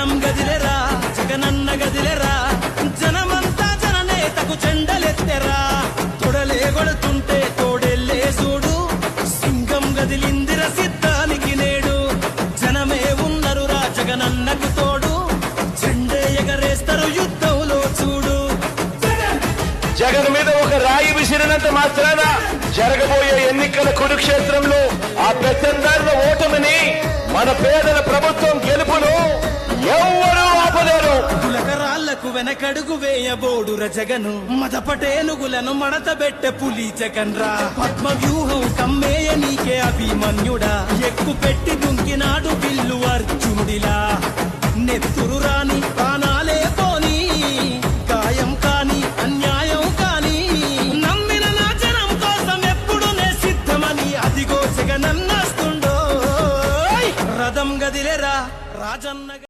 జనం గదిలెరా జగనన్న గదిలెరా. జనమంతా జననేతకు చెండలెత్తెరా. తొడలే కొడుతుంటే తోడెల్లే చూడు. సింగం గదిలిందిర సిద్ధానికి నేడు. జనమే ఉన్నరురా జగనన్నకు తోడు. చెండే ఎగరేస్తారు యుద్ధంలో చూడు. జగన్ మీద ఒక రాయి విసిరినంత మాత్రాన జరగబోయే ఎన్నికల కురుక్షేత్రంలో ఆ పెత్తందారుల ఓటమిని మన పేదల ప్రభుత్వం పులకరాళ్ళకు వెనకడుగు వేయబోడు రజగను మదపటేనుగులను మడతబెట్టె పులి జగన్ రా పద్మ వ్యూహం కమ్మేయ నీకే అభిమన్యుడా. ఎక్కు పెట్టి దుంకినాడు బిల్లు అర్జునుడిలా. నెత్తురు రాని ప్రాణాలే పోని గాయం కాని అన్యాయం కాని. నమ్మిన నా జనం కోసం ఎప్పుడు నే సిద్ధమని అదిగో జగనన్నస్తుండో రథం గదిలేరా రాజన్న